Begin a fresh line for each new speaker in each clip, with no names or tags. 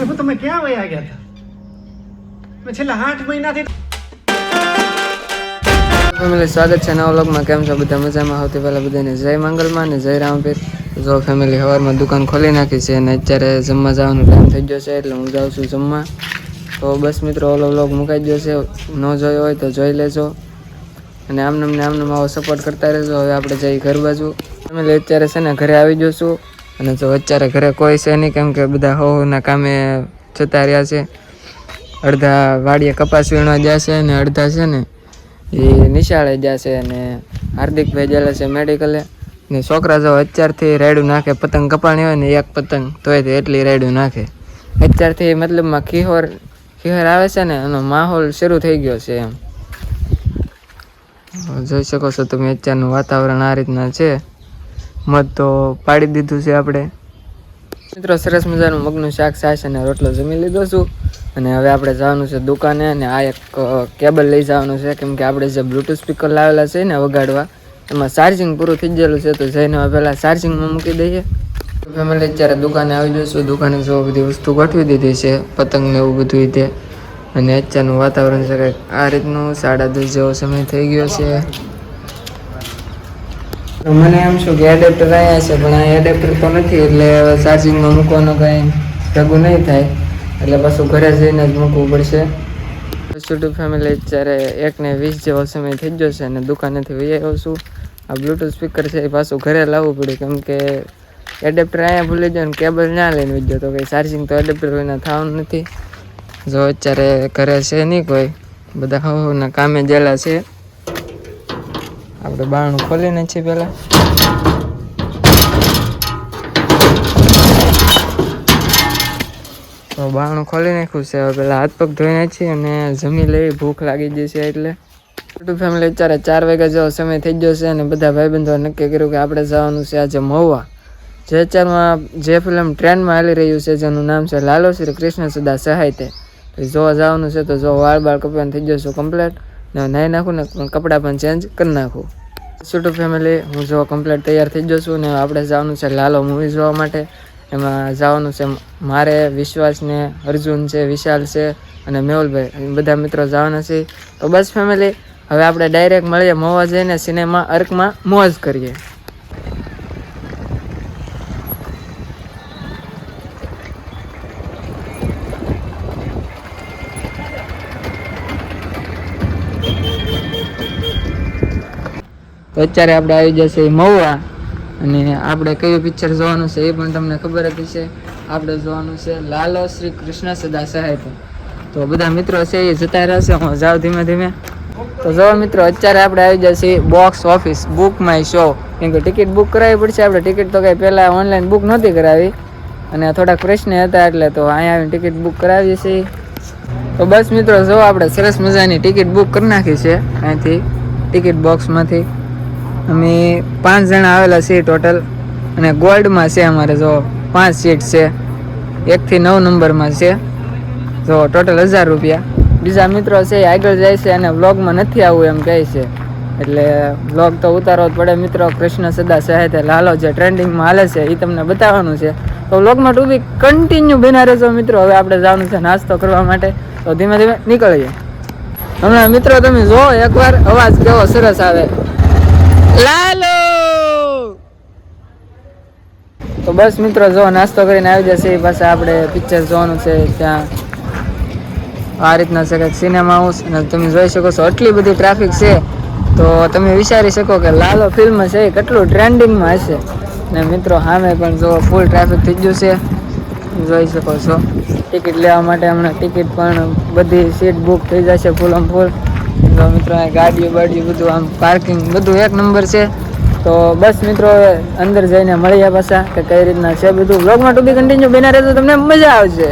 ક્યાં વયા ગયા હતા? મેં છેલ્લા આઠ મહિનાથી
ફેમિલી સ્વાગત છે નવા વ્લોગમાં. કેમ છો? બધા મજામાં? સૌથી પહેલાં બધાને જય મંગલમાં અને જય રામપીર. જો ફેમિલી સવારમાં દુકાન ખોલી નાખી છે અને અત્યારે જમવા જવાનો ટાઈમ થઈ ગયો છે એટલે હું જાઉં છું જમવા. તો બસ મિત્રો, ઓલો વ્લોગ મુકાઈ ગયો છે. ન જોયો હોય તો જોઈ લેજો. અને આમને આમને આવો સપોર્ટ કરતા રહેજો. હવે આપણે જઈ ઘર બાજુ. ફેમિલી અત્યારે છે ને ઘરે આવી જશું અને જો અત્યારે ઘરે કોઈ છે નહીં, કેમ કે બધા હોના કામે જતા રહ્યા છે. અડધા વાડીએ કપાસ વીણવા જશે અને અડધા છે ને એ નિશાળે જશે અને હાર્દિકભાઈ ગયેલા છે મેડિકલે ને છોકરા જો અત્યારથી રાયડું નાખે, પતંગ કપાણી હોય ને એક પતંગ, તોય એટલી રાયડું નાખે. અત્યારથી મતલબમાં ખીહોર ખીહોર આવે છે ને, એનો માહોલ શરૂ થઈ ગયો છે એમ. જોઈ શકો છો તમે અત્યારનું વાતાવરણ આ રીતના છે. મધ તો પાડી દીધું છે આપણે. મિત્રો, સરસ મજાનું મગનું શાક છાશ અને રોટલો જમી લીધો છું. અને હવે આપણે જવાનું છે દુકાને અને આ એક કેબલ લઈ જવાનું છે. કેમ કે આપણે જે બ્લુટૂથ સ્પીકર લાવેલા છે ને વગાડવા, એમાં ચાર્જિંગ પૂરું થઈ ગયેલું છે. તો જઈને હવે પહેલાં ચાર્જિંગમાં મૂકી દઈએ. ફેમિલી અત્યારે દુકાને આવી જઈશું દુકાને જો બધી વસ્તુ ગોઠવી દીધી છે પતંગને એવું બધું રીતે અને અત્યારનું વાતાવરણ છે કંઈક આ રીતનું. સાડા દસ જેવો સમય થઈ ગયો છે. મને એમ શું કે એડેપ્ટર આવ્યા છે, પણ આ એડેપ્ટર તો નથી, એટલે ચાર્જિંગમાં મૂકવાનું કાંઈ ભેગું નહીં થાય. એટલે પાછું ઘરે જઈને જ મૂકવું પડશે. યુટ્યુબ ફેમિલી અત્યારે એકને વીસ જેવો સમય થઈ ગયો છે અને દુકાનેથી વહી આવ્યો છું, આ બ્લુટૂથ સ્પીકર છે એ પાછું ઘરે લાવવું પડ્યું કેમ કે એડેપ્ટર અહીંયા ભૂલી ગયો ને કેબલ ના લઈને ગયો, તો કંઈ ચાર્જિંગ તો એડેપ્ટર વિના થવાનું નથી. જો અત્યારે ઘરે છે નહીં કોઈ, બધા હવના કામે ગયેલા છે. આપણે બારણું ખોલીને છીએ પહેલાં. તો બારણું ખોલી નાખ્યું છે. હવે પહેલાં હાથ પગ ધોઈ નાખીએ અને જમી લેવી. ભૂખ લાગી જશે એટલે. ટુ ફેમિલી અત્યારે ચાર વાગ્યા જેવો સમય થઈ ગયો છે અને બધા ભાઈબંધો નક્કી કર્યું કે આપણે જવાનું છે આજે મહુવા. જે અત્યારમાં જે ફિલ્મ ટ્રેન્ડમાં હાલી રહ્યું છે, જેનું નામ છે લાલો શ્રી કૃષ્ણ સદા સહાય તો જોવા જવાનું છે તો જો વાળ બાળ કપડાં થઈ જશું કમ્પ્લેટ ને નાહી નાખું ને કપડાં પણ ચેન્જ કરી નાખું. યુટ્યુબ ફેમિલી હું જો કમ્પ્લેટ તૈયાર થઈ જઉં છું ને આપણે જવાનું છે લાલો મૂવી જોવા માટે. એમાં જવાનું છે મારે, વિશ્વાસ ને અર્જુન છે, વિશાલ છે અને મેહુલભાઈ. બધા મિત્રો જવાના છે. તો બસ ફેમિલી હવે આપણે ડાયરેક્ટ મળીએ મોવા જઈને સિનેમા અર્કમાં મોજ કરીએ. તો અત્યારે આપણે આવી જશે મહુવા. અને આપણે કયું પિક્ચર જોવાનું છે એ પણ તમને ખબર જ છે આપણે જોવાનું છે લાલો શ્રી કૃષ્ણ સદા સાહેબ. તો બધા મિત્રો છે એ જતા રહેશે, હું જાઉં ધીમે ધીમે. તો જો મિત્રો, અત્યારે આપણે આવી જશે box office book my show કેમ કે ટિકિટ બુક કરાવવી પડશે. આપણે ટિકિટ તો કંઈ પહેલાં ઓનલાઈન બુક નહોતી કરાવી. અને થોડાક પ્રશ્ન હતા, એટલે તો અહીંયા આવીને ટિકિટ બુક કરાવી છે તો બસ મિત્રો, જો આપણે સરસ મજાની ટિકિટ બુક કરી નાખી છે અહીંથી ટિકિટ બોક્સમાંથી અમે પાંચ જણા આવેલા છીએ ટોટલ અને ગોલ્ડમાં છે અમારે જો પાંચ સીટ છે. એકથી નવ નંબરમાં છે. જો ટોટલ હજાર રૂપિયા. બીજા મિત્રો છે એ આગળ જાય છે અને વ્લોગમાં નથી આવવું એમ કહે છે. એટલે વ્લોગ તો ઉતારવો જ પડે. મિત્રો, કૃષ્ણ સદા સહાયતા. લાલો જે ટ્રેન્ડિંગમાં હાલે છે એ તમને બતાવવાનું છે. તો વ્લોગમાં ટુ કન્ટિન્યુ બના રહેજો મિત્રો. હવે આપણે જવાનું છે નાસ્તો કરવા માટે. તો ધીમે ધીમે નીકળીએ. હમણાં મિત્રો, તમે જો એકવાર અવાજ કેવો સરસ આવે. લાલો! તો બસ મિત્રો, જો નાસ્તો કરીને આવી જશે. પાસે આપણે પિક્ચર જોવાનું છે ત્યાં. આ રીતના છે કંઈક સિનેમા હાઉસ અને તમે જોઈ શકો છો, આટલી બધી ટ્રાફિક છે. તો તમે વિચારી શકો કે લાલો ફિલ્મ છે, એ કેટલું ટ્રેન્ડિંગમાં હશે. ને મિત્રો, સામે પણ જો ફૂલ ટ્રાફિક થઈ ગયું છે. જોઈ શકો છો. ટિકિટ લેવા માટે હમણાં ટિકિટ પણ બધી સીટ બુક થઈ જશે ફૂલ આમ ફૂલ તો મિત્રો, અહીં ગાડીઓ બાડીઓ બધું, આમ પાર્કિંગ બધું એક નંબર છે. તો બસ મિત્રો અંદર જઈને મળ્યા પાછા કે કઈ રીતના છે બધું. બ્લોગમાં ટુ કન્ટિન્યુ બિના રહેતો તમને મજા આવશે.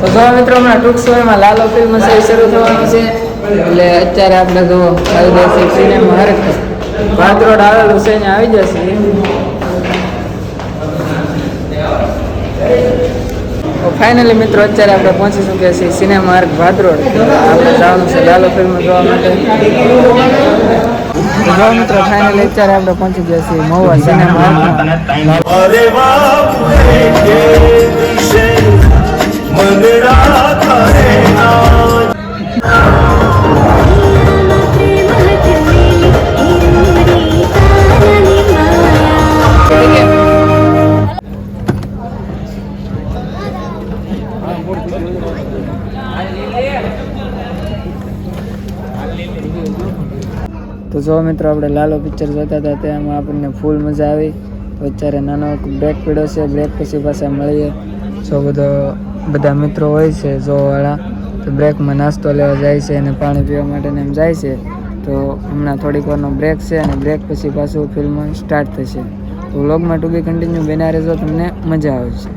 તો જો મિત્રો, હમણાં ટૂંક સમયમાં લાલો ફિલ્મ શરૂ થવાનું છે. એટલે અત્યારે આપણે જો આવી જશે સિનેમા હરખ. ભાદરોડ આવેલું છે આવી જશે તો ફાઇનલી મિત્રો, અત્યારે આપણે પહોંચી ચૂક્યા છીએ સિનેમા આર્ક ભાદરોડ આપણે જવાનું છે લાલો ફિલ્મ જોવા માટે. જો મિત્રો ફાઇનલી અત્યારે આપણે પહોંચી ગયા છીએ મહુવા સિનેમા જો મિત્રો આપણે લાલો પિક્ચર જોતા હતા તેમાં આપણને ફૂલ મજા આવી. તો અત્યારે નાનો બ્રેક પીડ્યો છે બ્રેક પછી પાછા મળીએ. જો બધો બધા મિત્રો હોય છે જોવાળા તો બ્રેકમાં નાસ્તો લેવા જાય છે અને પાણી પીવા માટે એમ જાય છે. તો હમણાં થોડીક વારનો બ્રેક છે અને બ્રેક પછી પાછું ફિલ્મ સ્ટાર્ટ થશે. તો વ્લોગમાં ટુ બી કન્ટિન્યુ બેના રહેજો તમને મજા આવશે.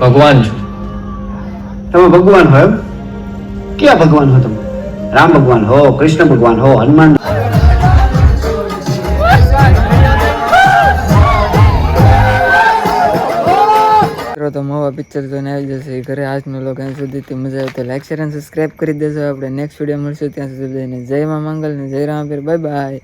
ભગવાન છો.
તમે ભગવાન હોય ક્યાં ભગવાન હો તમે? રામ ભગવાન હો, કૃષ્ણ ભગવાન હો, હનુમાન
તો મવા પિક્ચર જોઈને આવી જશે. ઘરે આજનો લોકો અહીં સુધીથી મજા આવે તો લાઈક શેર અને સબસ્ક્રાઈબ કરી દેજો. આપણે નેક્સ્ટ વીડિયો મળશું ત્યાં સુધી જય મા મંગલ ને જય રામ બાય બાય